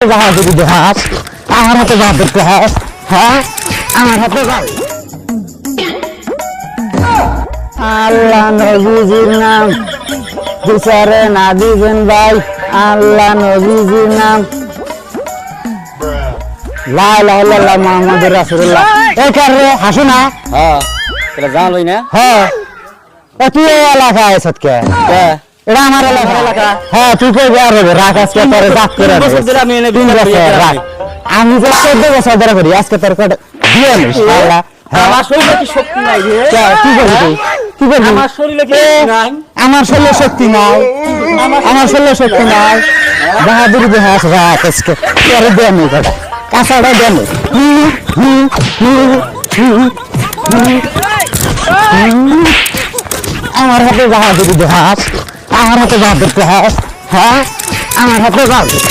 আমার হাতে হ্যাঁ আমার হাতে বাহাদুর আল্লাহ নবীজির নাম বিচারে না দিবেন ভাই আল্লাহ নবীজির নাম লা ইলাহা ইল্লাল্লাহ মুহাম্মাদুর রাসূলুল্লাহ এই কার রে হাসু না হ্যাঁ এটা না হ্যাঁ তুই এলাকায় আছিস কে এটা আমার এলাকা? হ্যাঁ তুই কই বের হবে? রাখ আজকে তোর জাত করে বছর ধরে আমি এনে করি। রাখ। আমি যে চোদ্দ বছর ধরে করি আজকে তোর কটা দিয়ে নিস হ্যাঁ। আমার শরীরে কি শক্তি নাই রে? কি করবি কি করবি? আমার শরীরে কি শক্তি নাই? আমার শরীরে শক্তি নাই। আমার শরীরে শক্তি নাই। বাহাদুরি দেহাস রাখ আজকে তোর নি। কটা কাঁচাটা দেন নি। হুম, হুম, হুম, হুম, হুম, হুম। আমার হাতে বাহাদুরি দেহাস আমার হাতে বাহাদুর দেহাস হ্যাঁ আমার হাতে বাহাদুর